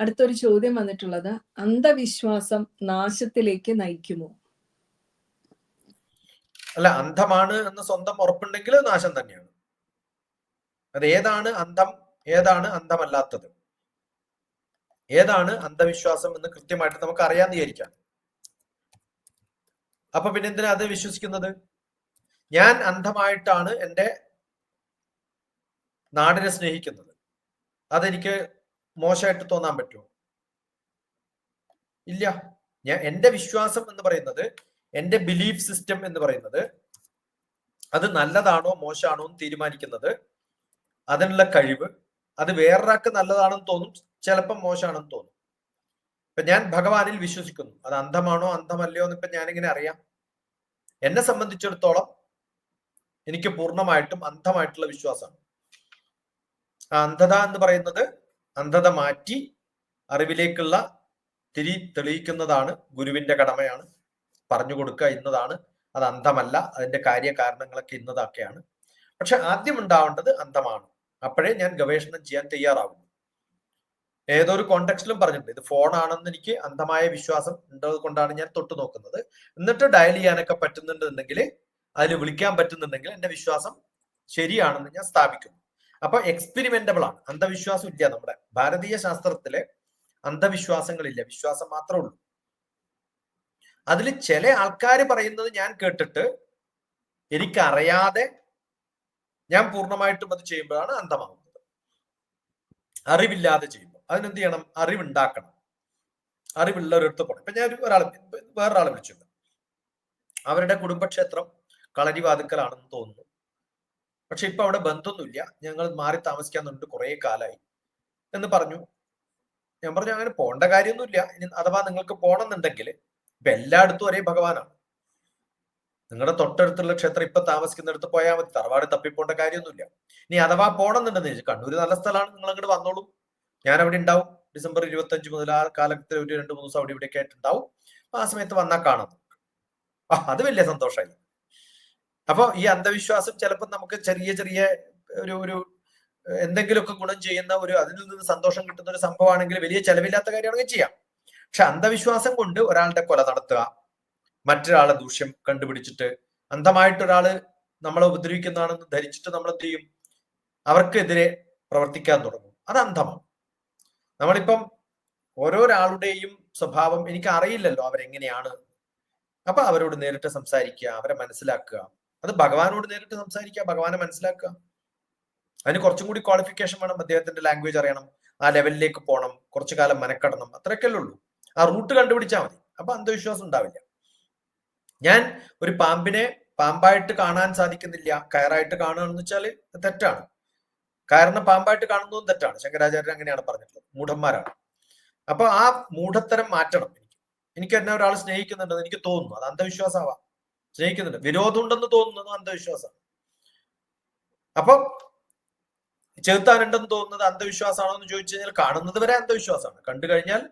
അടുത്തൊരു ചോദ്യം വന്നിട്ടുള്ളത് അന്ധവിശ്വാസം നാശത്തിലേക്ക് നയിക്കുമോ? അല്ല അന്ധമാണ് എന്ന് സ്വന്തം ഉറപ്പുണ്ടെങ്കിൽ നാശം തന്നെയാണ്. അത് ഏതാണ് അന്ധം ഏതാണ് അന്ധമല്ലാത്തത്? ഏതാണ് അന്ധവിശ്വാസം എന്ന് കൃത്യമായിട്ട് നമുക്ക് അറിയാൻ വിചാരിക്കാം. അപ്പൊ പിന്നെ എന്തിനാ അത് വിശ്വസിക്കുന്നത്? ഞാൻ അന്ധമായിട്ടാണ് എന്റെ നാടിനെ സ്നേഹിക്കുന്നത്. അതെനിക്ക് മോശമായിട്ട് തോന്നാൻ പറ്റുമോ? ഇല്ല. ഞാൻ എന്റെ വിശ്വാസം എന്ന് പറയുന്നത് എന്റെ ബിലീഫ് സിസ്റ്റം എന്ന് പറയുന്നത് അത് നല്ലതാണോ മോശമാണോ എന്ന് തീരുമാനിക്കുന്നത് അതിനുള്ള കഴിവ് അത് വേറൊരാൾക്ക് നല്ലതാണെന്ന് തോന്നും ചിലപ്പം മോശമാണെന്ന് തോന്നും. ഇപ്പൊ ഞാൻ ഭഗവാനിൽ വിശ്വസിക്കുന്നു. അത് അന്ധമാണോ അന്ധമല്ലയോ എന്ന് ഇപ്പൊ ഞാനിങ്ങനെ അറിയാം. എന്നെ സംബന്ധിച്ചിടത്തോളം എനിക്ക് പൂർണമായിട്ടും അന്ധമായിട്ടുള്ള വിശ്വാസമാണ്. ആ അന്ധത എന്ന് പറയുന്നത് അന്ധത മാറ്റി അറിവിലേക്കുള്ള തിരി തെളിയിക്കുന്നതാണ് ഗുരുവിന്റെ കടമയാണ്. പറഞ്ഞു കൊടുക്കുക ഇന്നതാണ്. അത് അന്ധമല്ല. അതിന്റെ കാര്യകാരണങ്ങളൊക്കെ ഇന്നതൊക്കെയാണ്. പക്ഷെ ആദ്യം ഉണ്ടാവേണ്ടത് അന്ധമാണ്. അപ്പോഴേ ഞാൻ ഗവേഷണം ചെയ്യാൻ തയ്യാറാവുന്നു. ഏതൊരു കോണ്ടെക്സ്റ്റിലും പറഞ്ഞിട്ടുണ്ട്. ഇത് ഫോണാണെന്ന് എനിക്ക് അന്ധമായ വിശ്വാസം ഉണ്ടത് കൊണ്ടാണ് ഞാൻ തൊട്ടു നോക്കുന്നത്. എന്നിട്ട് ഡയൽ ചെയ്യാനൊക്കെ പറ്റുന്നുണ്ടെന്നുണ്ടെങ്കിൽ അതിൽ വിളിക്കാൻ പറ്റുന്നുണ്ടെങ്കിൽ എന്റെ വിശ്വാസം ശരിയാണെന്ന് ഞാൻ സ്ഥാപിക്കുന്നു. അപ്പൊ എക്സ്പെരിമെന്റബിൾ ആണ്. അന്ധവിശ്വാസം ഇല്ല നമ്മുടെ. ഭാരതീയ ശാസ്ത്രത്തിലെ അന്ധവിശ്വാസങ്ങളില്ല. വിശ്വാസം മാത്രമേ ഉള്ളൂ. അതിൽ ചില ആൾക്കാർ പറയുന്നത് ഞാൻ കേട്ടിട്ട് എനിക്കറിയാതെ ഞാൻ പൂർണമായിട്ടും അത് ചെയ്യുമ്പോഴാണ് അന്ധമാകുന്നത്. അറിവില്ലാതെ ചെയ്യുമ്പോൾ. അതിനെന്ത് ചെയ്യണം? അറിവുണ്ടാക്കണം. അറിവുള്ളവരടുത്ത് പോകണം. ഇപ്പൊ ഞാൻ ഒരാൾ വേറൊരാളെ വിളിച്ചിട്ടുണ്ട് അവരുടെ കുടുംബക്ഷേത്രം കളരിവാതുക്കലാണെന്ന് തോന്നുന്നു. പക്ഷെ ഇപ്പൊ അവിടെ ബന്ധമൊന്നുമില്ല. ഞങ്ങൾ മാറി താമസിക്കാന്നുണ്ട് കുറെ കാലമായി എന്ന് പറഞ്ഞു. ഞാൻ പറഞ്ഞു അങ്ങനെ പോണ്ട കാര്യമൊന്നുമില്ല. ഇനി അഥവാ നിങ്ങൾക്ക് പോകണമെന്നുണ്ടെങ്കിൽ ഇപ്പൊ എല്ലായിടത്തും ഒരേ ഭഗവാനാണ്. നിങ്ങളുടെ തൊട്ടടുത്തുള്ള ക്ഷേത്രം ഇപ്പൊ താമസിക്കുന്നിടത്ത് പോയാൽ മതി. തറവാട് തപ്പിപ്പോണ്ട കാര്യമൊന്നുമില്ല. ഇനി അഥവാ പോകണമെന്നുണ്ടെന്ന് കണ്ണൂര് നല്ല സ്ഥലമാണ്. നിങ്ങൾ അങ്ങോട്ട് വന്നോളൂ. ഞാൻ അവിടെ ഉണ്ടാവും. ഡിസംബർ ഇരുപത്തി അഞ്ച് മുതൽ ആ കാലത്തിൽ ഒരു രണ്ട് മൂന്ന് ദിവസം അവിടെ ഇവിടെയൊക്കെ ആയിട്ടുണ്ടാവും ആ സമയത്ത് വന്നാൽ കാണാം ആ അത് വലിയ സന്തോഷമായി. അപ്പൊ ഈ അന്ധവിശ്വാസം ചിലപ്പോൾ നമുക്ക് ചെറിയ ചെറിയ ഒരു ഒരു എന്തെങ്കിലുമൊക്കെ ഗുണം ചെയ്യുന്ന ഒരു അതിൽ നിന്ന് സന്തോഷം കിട്ടുന്ന ഒരു സംഭവമാണെങ്കിൽ വലിയ ചെലവില്ലാത്ത കാര്യമാണെങ്കിൽ ചെയ്യാം. പക്ഷെ അന്ധവിശ്വാസം കൊണ്ട് ഒരാളുടെ കൊല നടത്തുക മറ്റൊരാളെ ദൂഷ്യം കണ്ടുപിടിച്ചിട്ട് അന്ധമായിട്ട് ഒരാൾ നമ്മളെ ഉപദ്രവിക്കുന്നതാണെന്ന് ധരിച്ചിട്ട് നമ്മൾ എന്ത് ചെയ്യും? അവർക്കെതിരെ പ്രവർത്തിക്കാൻ തുടങ്ങും. അത് അന്ധമാണ്. നമ്മളിപ്പം ഓരോരാളുടെയും സ്വഭാവം എനിക്ക് അറിയില്ലല്ലോ അവരെങ്ങനെയാണ്. അപ്പൊ അവരോട് നേരിട്ട് സംസാരിക്കുക അവരെ മനസ്സിലാക്കുക. അത് ഭഗവാനോട് നേരിട്ട് സംസാരിക്കുക ഭഗവാനെ മനസ്സിലാക്കുക. അതിന് കുറച്ചും കൂടി ക്വാളിഫിക്കേഷൻ വേണം അദ്ദേഹത്തിന്റെ ലാംഗ്വേജ് അറിയണം ആ ലെവലിലേക്ക് പോകണം കുറച്ചു കാലം മനക്കടണം അത്രയൊക്കെയല്ലേ ഉള്ളൂ. ആ റൂട്ട് കണ്ടുപിടിച്ചാൽ മതി. അപ്പൊ അന്ധവിശ്വാസം ഉണ്ടാവില്ല. ഞാൻ ഒരു പാമ്പിനെ പാമ്പായിട്ട് കാണാൻ സാധിക്കുന്നില്ല കയറായിട്ട് കാണുകയെന്ന് വെച്ചാൽ തെറ്റാണ്. കാരണം പാമ്പായിട്ട് കാണുന്നതും തെറ്റാണ്. ശങ്കരാചാര്യൻ അങ്ങനെയാണ് പറഞ്ഞിട്ടുള്ളത്. മൂഢന്മാരാണ്. അപ്പൊ ആ മൂഢത്തരം മാറ്റണം എനിക്ക്. എനിക്ക് എന്നെ ഒരാൾ സ്നേഹിക്കുന്നുണ്ടെന്ന് എനിക്ക് തോന്നുന്നു. അത് അന്ധവിശ്വാസമാവാം. സ്നേഹിക്കുന്നുണ്ട്. വിരോധമുണ്ടെന്ന് തോന്നുന്നത് അന്ധവിശ്വാസം. അപ്പൊ ചെറുത്താനുണ്ടെന്ന് തോന്നുന്നത് അന്ധവിശ്വാസമാണോ എന്ന് ചോദിച്ചു കഴിഞ്ഞാൽ കാണുന്നത് വരെ അന്ധവിശ്വാസമാണ്. കണ്ടു കഴിഞ്ഞാൽ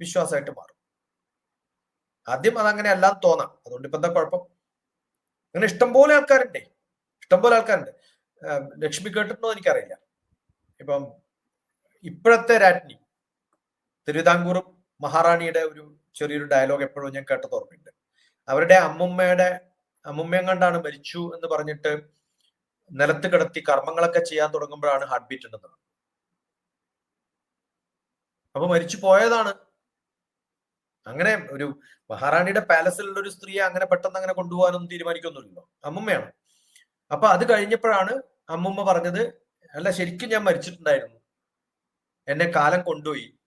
വിശ്വാസമായിട്ട് മാറും. ആദ്യം അതങ്ങനെ അല്ലാന്ന് തോന്നാം. അതുകൊണ്ട് ഇപ്പൊ എന്താ കുഴപ്പം? അങ്ങനെ ഇഷ്ടംപോലെ ആൾക്കാരുണ്ടേ. ഇഷ്ടംപോലെ ആൾക്കാരുണ്ട്. ലക്ഷ്മി കേട്ടിട്ടുണ്ടോ എനിക്കറിയില്ല. ഇപ്പം ഇപ്പോഴത്തെ രാജ്ഞി തിരുവിതാംകൂറും മഹാറാണിയുടെ ഒരു ചെറിയൊരു ഡയലോഗ് എപ്പോഴും ഞാൻ കേട്ടത് ഓർമ്മയുണ്ട്. അവരുടെ അമ്മുമ്മയുടെ അമ്മുമ്മയും കണ്ടാണ് മരിച്ചു എന്ന് പറഞ്ഞിട്ട് നിലത്ത് കിടത്തി കർമ്മങ്ങളൊക്കെ ചെയ്യാൻ തുടങ്ങുമ്പോഴാണ് ഹാർട്ട് ബീറ്റ് ഉണ്ടെന്ന്. അപ്പൊ മരിച്ചു പോയതാണ്. അങ്ങനെ ഒരു മഹാറാണിയുടെ പാലസിലുള്ള ഒരു സ്ത്രീയെ അങ്ങനെ പെട്ടെന്ന് അങ്ങനെ കൊണ്ടുപോകാനൊന്നും തീരുമാനിക്കൊന്നുമില്ലല്ലോ. അമ്മുമ്മയാണ്. അപ്പൊ അത് കഴിഞ്ഞപ്പോഴാണ് അമ്മുമ്മ പറഞ്ഞത് അല്ല ശരിക്കും ഞാൻ മരിച്ചിട്ടുണ്ടായിരുന്നു. എന്നെ കാലം കൊണ്ടുപോയി.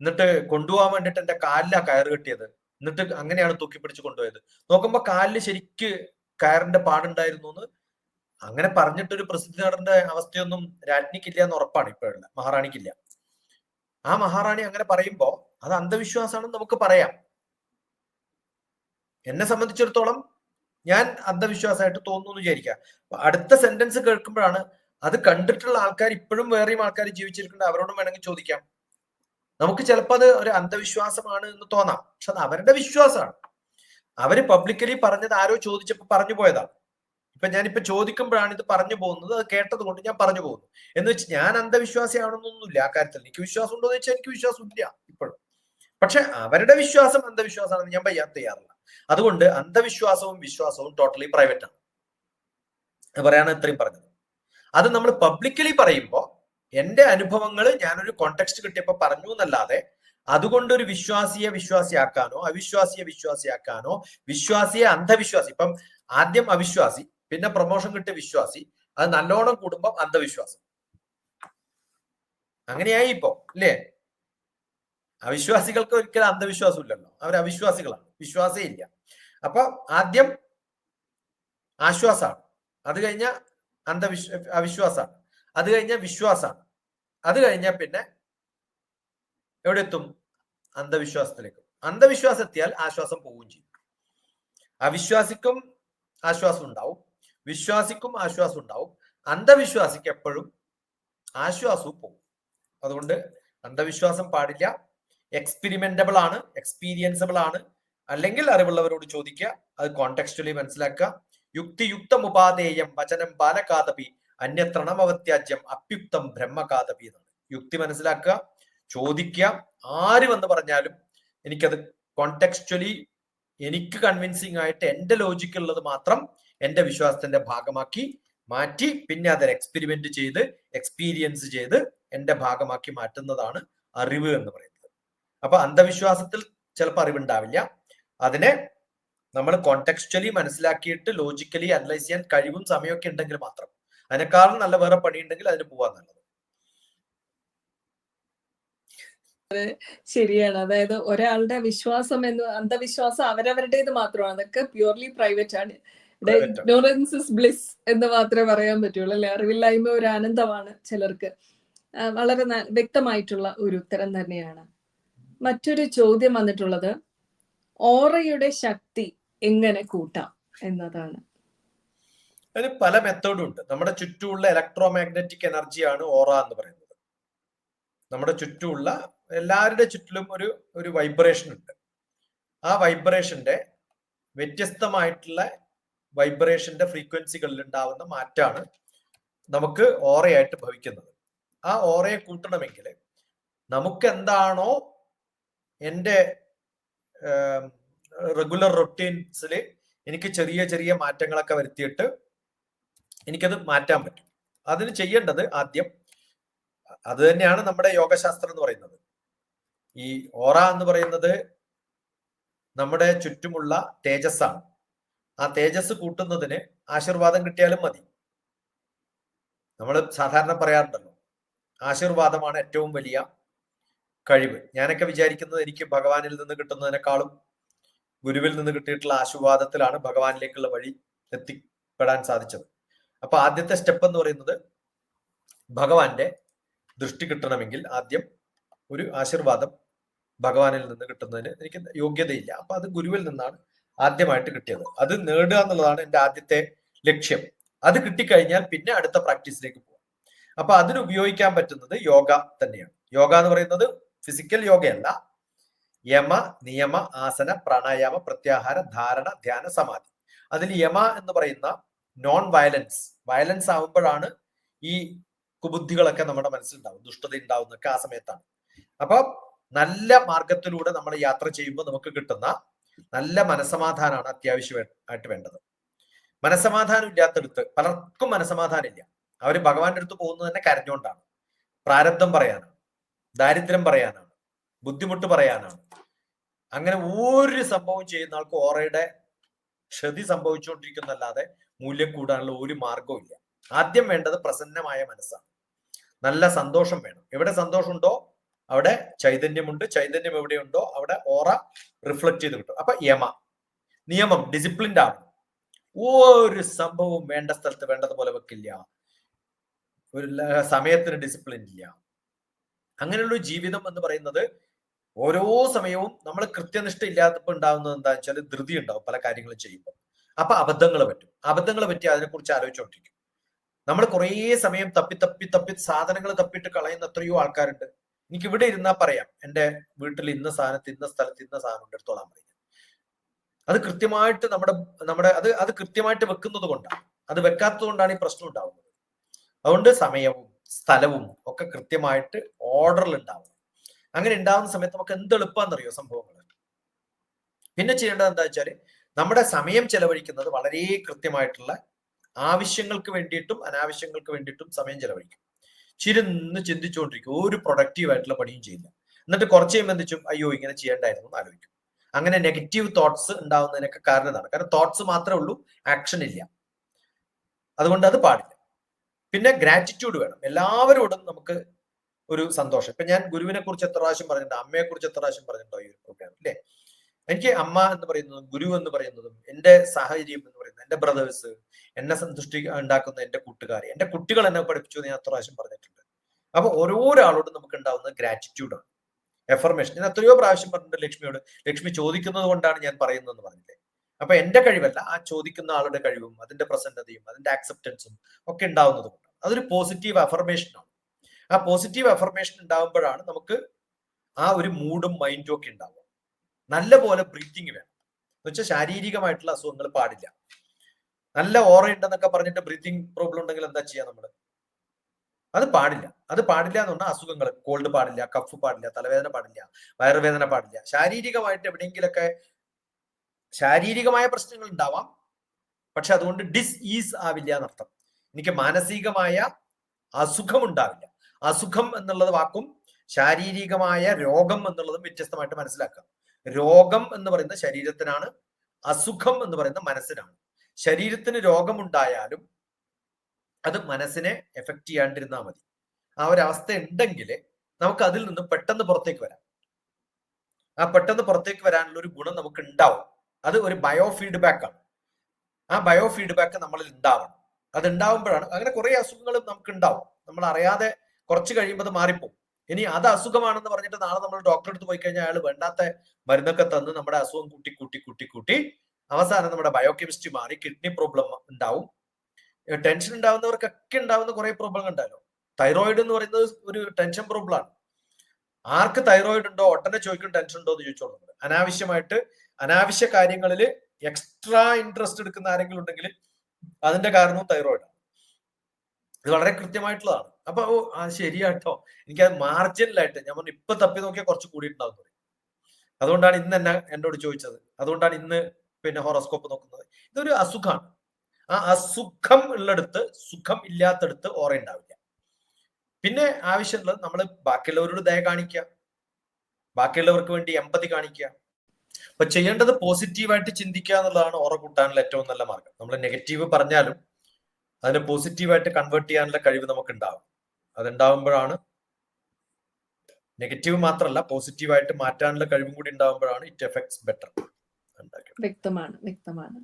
എന്നിട്ട് കൊണ്ടുപോകാൻ വേണ്ടിട്ട് എന്റെ കാലിലാ കയറ് കെട്ടിയത്. എന്നിട്ട് അങ്ങനെയാണ് തൂക്കി പിടിച്ച് കൊണ്ടുപോയത്. നോക്കുമ്പോ കാലിൽ ശരിക്ക് കയറിന്റെ പാടുണ്ടായിരുന്നു എന്ന് അങ്ങനെ പറഞ്ഞിട്ടൊരു പ്രസിദ്ധി നടന്റെ അവസ്ഥയൊന്നും രാജ്ഞിക്കില്ല എന്ന് ഉറപ്പാണ് ഇപ്പോഴുള്ള മഹാറാണിക്കില്ല. ആ മഹാറാണി അങ്ങനെ പറയുമ്പോ അത് അന്ധവിശ്വാസമാണെന്ന് നമുക്ക് പറയാം. എന്നെ സംബന്ധിച്ചിടത്തോളം ഞാൻ അന്ധവിശ്വാസമായിട്ട് തോന്നുന്നു വിചാരിക്കുക. അടുത്ത സെന്റൻസ് കേൾക്കുമ്പോഴാണ് അത് കണ്ടിട്ടുള്ള ആൾക്കാർ ഇപ്പോഴും വേറെയും ആൾക്കാർ ജീവിച്ചിരിക്കുന്നുണ്ട്. അവരോടും വേണമെങ്കിൽ ചോദിക്കാം. നമുക്ക് ചിലപ്പോൾ അത് ഒരു അന്ധവിശ്വാസമാണ് എന്ന് തോന്നാം. പക്ഷെ അത് അവരുടെ വിശ്വാസമാണ്. അവർ പബ്ലിക്കലി പറഞ്ഞത് ആരോ ചോദിച്ചപ്പോൾ പറഞ്ഞു പോയതാണ് ഇപ്പൊ ഞാനിപ്പോ ചോദിക്കുമ്പോഴാണ് ഇത് പറഞ്ഞു പോകുന്നത്. അത് കേട്ടത് കൊണ്ട് ഞാൻ പറഞ്ഞു പോകുന്നു. എന്ന് വെച്ച് ഞാൻ അന്ധവിശ്വാസിയാണെന്നൊന്നുമില്ല ആ കാര്യത്തിൽ. എനിക്ക് വിശ്വാസം ഉണ്ടോ എന്ന് വെച്ചാൽ എനിക്ക് വിശ്വാസം ഇല്ല ഇപ്പോഴും. പക്ഷെ അവരുടെ വിശ്വാസം അന്ധവിശ്വാസമാണെന്ന് ഞാൻ പറയാൻ തയ്യാറില്ല. അതുകൊണ്ട് അന്ധവിശ്വാസവും വിശ്വാസവും ടോട്ടലി പ്രൈവറ്റ് ആണ്. പറയാനാണ് ഇത്രയും പറഞ്ഞത്. അത് നമ്മൾ പബ്ലിക്കലി പറയുമ്പോൾ എന്റെ അനുഭവങ്ങൾ ഞാനൊരു കോണ്ടെക്സ്റ്റ് കിട്ടിയപ്പോൾ പറഞ്ഞു എന്നല്ലാതെ അതുകൊണ്ട് ഒരു വിശ്വാസിയെ വിശ്വാസിയാക്കാനോ അവിശ്വാസിയെ വിശ്വാസിയാക്കാനോ വിശ്വാസിയെ അന്ധവിശ്വാസി ഇപ്പം ആദ്യം അവിശ്വാസി പിന്നെ പ്രൊമോഷൻ കിട്ടിയ വിശ്വാസി അത് നല്ലോണം കൂടുമ്പോൾ അന്ധവിശ്വാസം. അങ്ങനെയായി ഇപ്പോ അല്ലേ അവിശ്വാസികൾക്ക് ഒരിക്കലും അന്ധവിശ്വാസം ഇല്ലല്ലോ. അവർ അവിശ്വാസികളാണ്. വിശ്വാസേ ഇല്ല. അപ്പൊ ആദ്യം ആശ്വാസമാണ് അത് കഴിഞ്ഞ അന്ധവിശ്വ അവിശ്വാസമാണ് അത് കഴിഞ്ഞ വിശ്വാസമാണ് അത് കഴിഞ്ഞാൽ പിന്നെ എവിടെ എത്തും അന്ധവിശ്വാസത്തിലേക്ക്. അന്ധവിശ്വാസം എത്തിയാൽ ആശ്വാസം പോവുകയും ചെയ്യും. അവിശ്വാസിക്കും ആശ്വാസം ഉണ്ടാവും. വിശ്വാസിക്കും ആശ്വാസം ഉണ്ടാവും. അന്ധവിശ്വാസിക്ക് എപ്പോഴും ആശ്വാസവും പോകും. അതുകൊണ്ട് അന്ധവിശ്വാസം പാടില്ല. എക്സ്പെരിമെന്റബിൾ ആണ് എക്സ്പീരിയൻസബിൾ ആണ്. അല്ലെങ്കിൽ അറിവുള്ളവരോട് ചോദിക്കുക അത് കോണ്ടെക്സ്റ്റലി മനസ്സിലാക്കുക. യുക്തിയുക്തമുപാധേയം വചനം ബാലകാതപി അന്യത്രണമവത്യാജ്യം അപ്യുക്തം ബ്രഹ്മകാതപി എന്നാണ് യുക്തി മനസ്സിലാക്കുക ചോദിക്കുക ആര് വന്ന് പറഞ്ഞാലും എനിക്കത് കോണ്ടെക്സ്ച്വലി എനിക്ക് കൺവിൻസിങ് ആയിട്ട് എന്റെ ലോജിക്ക് ഉള്ളത് മാത്രം എന്റെ വിശ്വാസത്തിന്റെ ഭാഗമാക്കി മാറ്റി പിന്നെ അതിൽ എക്സ്പെരിമെന്റ് ചെയ്ത് എക്സ്പീരിയൻസ് ചെയ്ത് എന്റെ ഭാഗമാക്കി മാറ്റുന്നതാണ് അറിവ് എന്ന് പറയുന്നത്. അപ്പൊ അന്ധവിശ്വാസത്തിൽ ചിലപ്പോൾ അറിവുണ്ടാവില്ല. അതിനെ നമ്മൾ കോണ്ടെക്സ്ച്വലി മനസ്സിലാക്കിയിട്ട് ലോജിക്കലി അനലൈസ് ചെയ്യാൻ കഴിവും സമയമൊക്കെ ഉണ്ടെങ്കിൽ മാത്രം അതിനേക്കാളും നല്ല വേറെ പണിയുണ്ടെങ്കിൽ അതിന് പോവാൻ നല്ലത്. ശരിയാണ്. അതായത് ഒരാളുടെ വിശ്വാസം എന്ന് അന്ധവിശ്വാസം അവരവരുടേത് മാത്രമാണ്. അതൊക്കെ പ്യൂർലി പ്രൈവറ്റ് ആണ്. ഇഗ്നോറൻസ് ഇസ് ബ്ലിസ് എന്ന് മാത്രമേ പറയാൻ പറ്റുള്ളൂ അല്ലെ? അറിവില്ലായ്മ ഒരു ആനന്ദമാണ് ചിലർക്ക്. വളരെ വ്യക്തമായിട്ടുള്ള ഒരു ഉത്തരം തന്നെയാണ്. മറ്റൊരു ചോദ്യം വന്നിട്ടുള്ളത് ഓറയുടെ ശക്തി എങ്ങനെ കൂട്ടാം എന്നതാണ്. അതിന് പല മെത്തേഡും ഉണ്ട്. നമ്മുടെ ചുറ്റുമുള്ള ഇലക്ട്രോ മാഗ്നറ്റിക് എനർജിയാണ് ഓറ എന്ന് പറയുന്നത്. നമ്മുടെ ചുറ്റുമുള്ള എല്ലാവരുടെ ചുറ്റിലും ഒരു ഒരു വൈബ്രേഷൻ ഉണ്ട്. ആ വൈബ്രേഷന്റെ വ്യത്യസ്തമായിട്ടുള്ള വൈബ്രേഷന്റെ ഫ്രീക്വൻസികളിൽ ഉണ്ടാവുന്ന മാറ്റാണ് നമുക്ക് ഓറയായിട്ട് ഭവിക്കുന്നത്. ആ ഓറയെ കൂട്ടണമെങ്കിൽ നമുക്ക് എന്താണോ എന്റെ റെഗുലർ റൊട്ടീൻസിൽ എനിക്ക് ചെറിയ ചെറിയ മാറ്റങ്ങളൊക്കെ വരുത്തിയിട്ട് എനിക്കത് മാറ്റാൻ പറ്റും. അതിന് ചെയ്യേണ്ടത് ആദ്യം അത് തന്നെയാണ് നമ്മുടെ യോഗശാസ്ത്രം എന്ന് പറയുന്നത്. ഈ ഓറ എന്ന് പറയുന്നത് നമ്മുടെ ചുറ്റുമുള്ള തേജസ്സാണ്. ആ തേജസ് കൂട്ടുന്നതിന് ആശീർവാദം കിട്ടിയാലും മതി. നമ്മൾ സാധാരണ പറയാറുണ്ടല്ലോ ആശീർവാദമാണ് ഏറ്റവും വലിയ കഴിവ്. ഞാനൊക്കെ വിചാരിക്കുന്നത് എനിക്ക് ഭഗവാനിൽ നിന്ന് കിട്ടുന്നതിനേക്കാളും ഗുരുവിൽ നിന്ന് കിട്ടിയിട്ടുള്ള ആശീർവാദത്തിലാണ് ഭഗവാനിലേക്കുള്ള വഴി എത്തിപ്പെടാൻ സാധിച്ചത്. അപ്പൊ ആദ്യത്തെ സ്റ്റെപ്പ് എന്ന് പറയുന്നത് ഭഗവാന്റെ ദൃഷ്ടി കിട്ടണമെങ്കിൽ ആദ്യം ഒരു ആശീർവാദം ഭഗവാനിൽ നിന്ന് കിട്ടുന്നതിന് എനിക്ക് യോഗ്യതയില്ല. അപ്പൊ അത് ഗുരുവിൽ നിന്നാണ് ആദ്യമായിട്ട് കിട്ടിയത്. അത് നേടുക എന്നുള്ളതാണ് എന്റെ ആദ്യത്തെ ലക്ഷ്യം. അത് കിട്ടിക്കഴിഞ്ഞാൽ പിന്നെ അടുത്ത പ്രാക്ടീസിലേക്ക് പോകാം അപ്പൊ അതിന് ഉപയോഗിക്കാൻ പറ്റുന്നത് യോഗ തന്നെയാണ്. യോഗ എന്ന് പറയുന്നത് ഫിസിക്കൽ യോഗയല്ല. യമ നിയമ ആസന പ്രാണായാമ പ്രത്യാഹാര ധാരണ ധ്യാന സമാധി. അതിൽ യമ എന്ന് പറയുന്ന നോൺ വയലൻസ് വയലൻസ് ആവുമ്പോഴാണ് ഈ കുബുദ്ധികളൊക്കെ നമ്മുടെ മനസ്സിലുണ്ടാവും ദുഷ്ടത ഉണ്ടാവുന്നൊക്കെ ആ സമയത്താണ്. അപ്പൊ നല്ല മാർഗത്തിലൂടെ നമ്മൾ യാത്ര ചെയ്യുമ്പോൾ നമുക്ക് കിട്ടുന്ന നല്ല മനസമാധാനമാണ് അത്യാവശ്യമായിട്ട് വേണ്ടത്. മനസമാധാനം ഇല്ലാത്തടുത്ത് പലർക്കും മനസമാധാനം ഇല്ല. അവർ ഭഗവാന്റെ അടുത്ത് പോകുന്നത് തന്നെ കരഞ്ഞുകൊണ്ടാണ്. പ്രാരബ്ധം പറയാനാണ് ദാരിദ്ര്യം പറയാനാണ് ബുദ്ധിമുട്ട് പറയാനാണ്. അങ്ങനെ ഒരു സംഭവം ചെയ്യുന്ന ആൾക്ക് ഓറയുടെ ക്ഷതി സംഭവിച്ചുകൊണ്ടിരിക്കുന്നല്ലാതെ മൂല്യം കൂടാനുള്ള ഒരു മാർഗവും ഇല്ല. ആദ്യം വേണ്ടത് പ്രസന്നമായ മനസ്സാണ്. നല്ല സന്തോഷം വേണം. എവിടെ സന്തോഷമുണ്ടോ? അവിടെ ചൈതന്യമുണ്ട്. ചൈതന്യം എവിടെയുണ്ടോ? അവിടെ ഓറ റിഫ്ലക്ട് ചെയ്ത് കിട്ടും. അപ്പൊ യമ. നിയമം ഡിസിപ്ലിൻഡ് ആണ്. ഒരു സംഭവവും വേണ്ട സ്ഥലത്ത് വേണ്ടതുപോലെ വെക്കില്ല. ഒരു സമയത്തിന് ഡിസിപ്ലിൻ ഇല്ല. അങ്ങനെയുള്ള ജീവിതം എന്ന് പറയുന്നത് ഓരോ സമയവും നമ്മൾ കൃത്യനിഷ്ഠ ഇല്ലാത്തപ്പോൾ ഉണ്ടാകുന്നത് എന്താ വെച്ചാൽ ധൃതി ഉണ്ടാവും പല കാര്യങ്ങളും ചെയ്യുമ്പോൾ അപ്പൊ അബദ്ധങ്ങൾ പറ്റും. അബദ്ധങ്ങൾ പറ്റി അതിനെക്കുറിച്ച് ആലോചിച്ചുകൊണ്ടിരിക്കും നമ്മൾ കുറേ സമയം തപ്പി തപ്പി തപ്പി സാധനങ്ങൾ തപ്പിട്ട് കളയുന്ന എത്രയോ ആൾക്കാരുണ്ട്. എനിക്ക് ഇവിടെ ഇരുന്നാ പറയാം. എന്റെ വീട്ടിൽ ഇന്ന സാധനത്ത് ഇന്ന സ്ഥലത്ത് ഇന്ന സാധനം ഉണ്ട് എടുത്തോളാൻ പറയും അത് കൃത്യമായിട്ട് നമ്മുടെ നമ്മുടെ അത് അത് കൃത്യമായിട്ട് വെക്കുന്നത് കൊണ്ടാണ്. അത് വെക്കാത്തത് കൊണ്ടാണ് ഈ പ്രശ്നം ഉണ്ടാവുന്നത്. അതുകൊണ്ട് സമയവും സ്ഥലവും ഒക്കെ കൃത്യമായിട്ട് ഓർഡറിൽ ഉണ്ടാവും അങ്ങനെ ഉണ്ടാവുന്ന സമയത്ത് നമുക്ക് എന്ത് എളുപ്പമാണെന്നറിയോ സംഭവങ്ങൾ പിന്നെ ചെയ്യേണ്ടത് എന്താ വെച്ചാൽ നമ്മുടെ സമയം ചെലവഴിക്കുന്നത് വളരെ കൃത്യമായിട്ടുള്ള ആവശ്യങ്ങൾക്ക് വേണ്ടിയിട്ടും അനാവശ്യങ്ങൾക്ക് വേണ്ടിയിട്ടും സമയം ചെലവഴിക്കും. ചിരുന്ന് ചിന്തിച്ചുകൊണ്ടിരിക്കും. ഒരു പ്രൊഡക്റ്റീവ് ആയിട്ടുള്ള പണിയും ചെയ്യില്ല. എന്നിട്ട് കുറച്ച് കഴിയുമ്പോൾ എന്ത് ചെയ്യും? അയ്യോ ഇങ്ങനെ ചെയ്യേണ്ടായിരുന്നു എന്ന് ആലോചിക്കും. അങ്ങനെ നെഗറ്റീവ് തോട്ട്സ് ഉണ്ടാവുന്നതിനൊക്കെ കാരണം ഇതാണ് കാരണം തോട്ട്സ് മാത്രമേ ഉള്ളൂ ആക്ഷൻ ഇല്ല. അതുകൊണ്ട് അത് പാടില്ല. പിന്നെ ഗ്രാറ്റിറ്റ്യൂഡ് വേണം. എല്ലാവരോടും നമുക്ക് ഒരു സന്തോഷം. ഇപ്പൊ ഞാൻ ഗുരുവിനെ കുറിച്ച് എത്ര പ്രാവശ്യം പറഞ്ഞിട്ടുണ്ട്? അമ്മയെ കുറിച്ച് എത്ര പ്രാവശ്യം പറഞ്ഞിട്ടുണ്ടോ ഈ പ്രോഗ്രാം അല്ലേ എനിക്ക് അമ്മ എന്ന് പറയുന്നതും ഗുരു എന്ന് പറയുന്നതും എന്റെ സാഹചര്യം എന്ന് പറയുന്നത് എന്റെ ബ്രദേഴ്സ് എന്നെ സന്തുഷ്ടി ഉണ്ടാക്കുന്ന എന്റെ കൂട്ടുകാർ എന്റെ കുട്ടികൾ എന്നെ പഠിപ്പിച്ചു ഞാൻ അത്ര പ്രാവശ്യം പറഞ്ഞിട്ടുണ്ട്. അപ്പൊ ഓരോരാളോടും നമുക്ക് ഉണ്ടാവുന്ന ഗ്രാറ്റിറ്റ്യൂഡാണ് എഫർമേഷൻ ഞാൻ എത്രയോ പ്രാവശ്യം പറഞ്ഞിട്ടുണ്ട് ലക്ഷ്മിയോട്. ലക്ഷ്മി ചോദിക്കുന്നത് കൊണ്ടാണ് ഞാൻ പറയുന്നതെന്ന് പറഞ്ഞില്ലേ? അപ്പൊ എന്റെ കഴിവല്ല ആ ചോദിക്കുന്ന ആളുടെ കഴിവും അതിന്റെ പ്രസന്നതയും അതിന്റെ ആക്സെപ്റ്റൻസും ഒക്കെ ഉണ്ടാവുന്നത് കൊണ്ടാണ്. അതൊരു പോസിറ്റീവ് അഫർമേഷനാണ് ആ പോസിറ്റീവ് അഫർമേഷൻ ഉണ്ടാവുമ്പോഴാണ് നമുക്ക് ആ ഒരു മൂഡും മൈൻഡും ഒക്കെ ഉണ്ടാവുക. നല്ല പോലെ ബ്രീത്തിങ് വേണം. എന്ന് വെച്ചാൽ ശാരീരികമായിട്ടുള്ള അസുഖങ്ങൾ പാടില്ല. നല്ല ഓറ ഉണ്ടെന്നൊക്കെ പറഞ്ഞിട്ട് ബ്രീത്തിങ് പ്രോബ്ലം ഉണ്ടെങ്കിൽ എന്താ ചെയ്യാ നമ്മൾ അത് പാടില്ല. അത് പാടില്ല എന്ന് പറഞ്ഞാൽ അസുഖങ്ങൾ കോൾഡ് പാടില്ല കഫ് പാടില്ല തലവേദന പാടില്ല വയറുവേദന പാടില്ല. ശാരീരികമായിട്ട് എവിടെയെങ്കിലൊക്കെ ശാരീരികമായ പ്രശ്നങ്ങൾ ഉണ്ടാവാം. പക്ഷെ അതുകൊണ്ട് ഡിസ് ഈസ് ആവില്ല എന്നർത്ഥം. എനിക്ക് മാനസികമായ അസുഖം ഉണ്ടാവില്ല. അസുഖം എന്നുള്ളത് വാക്കും ശാരീരികമായ രോഗം എന്നുള്ളതും വ്യത്യസ്തമായിട്ട് മനസ്സിലാക്കാം രോഗം എന്ന് പറയുന്ന ശരീരത്തിനാണ് അസുഖം എന്ന് പറയുന്ന മനസ്സിനാണ്. ശരീരത്തിന് രോഗമുണ്ടായാലും അത് മനസ്സിനെ എഫക്റ്റ് ചെയ്യാണ്ടിരുന്നാൽ മതി. ആ ഒരു അവസ്ഥ ഉണ്ടെങ്കിൽ നമുക്ക് അതിൽ നിന്ന് പെട്ടെന്ന് പുറത്തേക്ക് വരാം. ആ പെട്ടെന്ന് പുറത്തേക്ക് വരാനുള്ള ഒരു ഗുണം നമുക്ക് ഉണ്ടാവും. അത് ഒരു ബയോ ഫീഡ്ബാക്ക് ആണ്. ആ ബയോ ഫീഡ്ബാക്ക് നമ്മളിൽ ഉണ്ടാവണം. അത് ഉണ്ടാവുമ്പോഴാണ് അങ്ങനെ കുറെ അസുഖങ്ങളും നമുക്ക് ഉണ്ടാവും. നമ്മൾ അറിയാതെ കുറച്ച് കഴിയുമ്പോൾ അത് മാറിപ്പോകും ഇനി അത് അസുഖമാണെന്ന് പറഞ്ഞിട്ട് നാളെ നമ്മൾ ഡോക്ടറെ അടുത്ത് പോയി കഴിഞ്ഞാൽ അയാൾ വേണ്ടാത്ത മരുന്നൊക്കെ തന്ന് നമ്മുടെ അസുഖം കൂട്ടി കൂട്ടി കൂട്ടി കൂട്ടി അവസാനം നമ്മുടെ ബയോ കെമിസ്ട്രി മാറി കിഡ്നി പ്രോബ്ലം ഉണ്ടാവും. ടെൻഷൻ ഉണ്ടാവുന്നവർക്കൊക്കെ ഉണ്ടാവുന്ന കുറെ പ്രോബ്ലം ഉണ്ടല്ലോ. തൈറോയിഡ് എന്ന് പറയുന്നത് ഒരു ടെൻഷൻ പ്രോബ്ലം ആണ്. ആർക്ക് തൈറോയിഡ് ഉണ്ടോ ഒട്ടനെ ചോദിക്കും ടെൻഷൻ ഉണ്ടോ എന്ന് ചോദിച്ചോളൂ അനാവശ്യമായിട്ട് അനാവശ്യ കാര്യങ്ങളിൽ എക്സ്ട്രാ ഇൻട്രസ്റ്റ് എടുക്കുന്ന ആരെങ്കിലും ഉണ്ടെങ്കിൽ അതിന്റെ കാരണവും തൈറോയിഡ് ഇത് വളരെ കൃത്യമായിട്ടുള്ളതാണ്. അപ്പൊ ഓ ആ ശരിയാട്ടോ. എനിക്ക് അത് മാർജിനലായിട്ട് ഞാൻ പറഞ്ഞു ഇപ്പൊ തപ്പി നോക്കിയാൽ കുറച്ച് കൂടിയിട്ടുണ്ടാവും. അതുകൊണ്ടാണ് ഇന്ന് എന്നെ എന്നോട് ചോദിച്ചത്. അതുകൊണ്ടാണ് ഇന്ന് പിന്നെ ഹോറോസ്കോപ്പ് നോക്കുന്നത്. ഇതൊരു അസുഖമാണ്. ആ അസുഖം ഉള്ളിടത്ത് സുഖം ഇല്ലാത്തടത്ത് ഓറ ഉണ്ടാവില്ല. പിന്നെ ആവശ്യമുള്ളത് നമ്മൾ ബാക്കിയുള്ളവരോട് ദയ കാണിക്കുക. ബാക്കിയുള്ളവർക്ക് വേണ്ടി എമ്പതി കാണിക്കുക. അപ്പൊ ചെയ്യേണ്ടത് പോസിറ്റീവായിട്ട് ചിന്തിക്കുക എന്നുള്ളതാണ് ഓറ കൂട്ടാനുള്ള ഏറ്റവും നല്ല മാർഗം. നമ്മൾ നെഗറ്റീവ് പറഞ്ഞാലും അതിനെ പോസിറ്റീവായിട്ട് കൺവേർട്ട് ചെയ്യാനുള്ള കഴിവ് നമുക്ക് ഉണ്ടാവും അതുണ്ടാവുമ്പോഴാണ് നെഗറ്റീവ് മാത്രമല്ല പോസിറ്റീവായിട്ട് മാറ്റാനുള്ള കഴിവും കൂടി ഉണ്ടാവുമ്പോഴാണ് ഇറ്റ് എഫക്ട്സ് ബെറ്റർ വ്യക്തമാണ് വ്യക്തമാണ്.